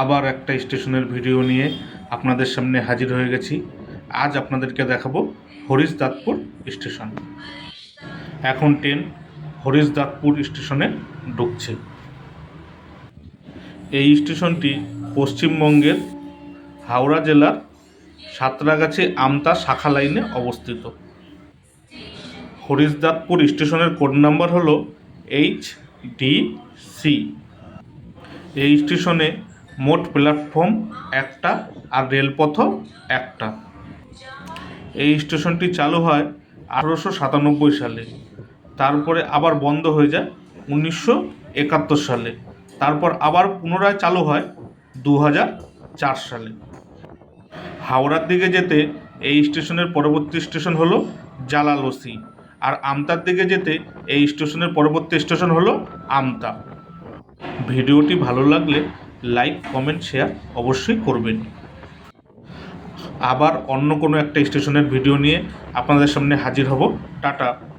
আবার একটা স্টেশনের ভিডিও নিয়ে আপনাদের সামনে হাজির হয়ে গেছি। আজ আপনাদেরকে দেখাবো হরিশদাতপুর স্টেশন। এখন ট্রেন হরিশদাতপুর স্টেশনে ঢুকছে। এই স্টেশনটি পশ্চিমবঙ্গের হাওড়া জেলার সাঁতরাগাছি আমতা শাখা লাইনে অবস্থিত। হরিশদাতপুর স্টেশনের কোড নাম্বার হলো এইচ ডি সি। এই স্টেশনে মোট প্ল্যাটফর্ম একটা আর রেলপথও একটা। এই স্টেশনটি চালু হয় আঠারোশো সাতানব্বই সালে। তারপরে আবার বন্ধ হয়ে যায় উনিশশো একাত্তর সালে। তারপর আবার পুনরায় চালু হয় দু চার সালে। হাওড়ার দিকে যেতে এই স্টেশনের পরবর্তী স্টেশন হলো জালালসি। আর আমতার দিকে যেতে এই স্টেশনের পরবর্তী স্টেশন হলো আমতা। ভিডিওটি ভালো লাগলে লাইক, কমেন্ট, শেয়ার অবশ্যই করবেন। আবার অন্য কোনো একটা স্টেশনের ভিডিও নিয়ে আপনাদের সামনে হাজির হব। টাটা।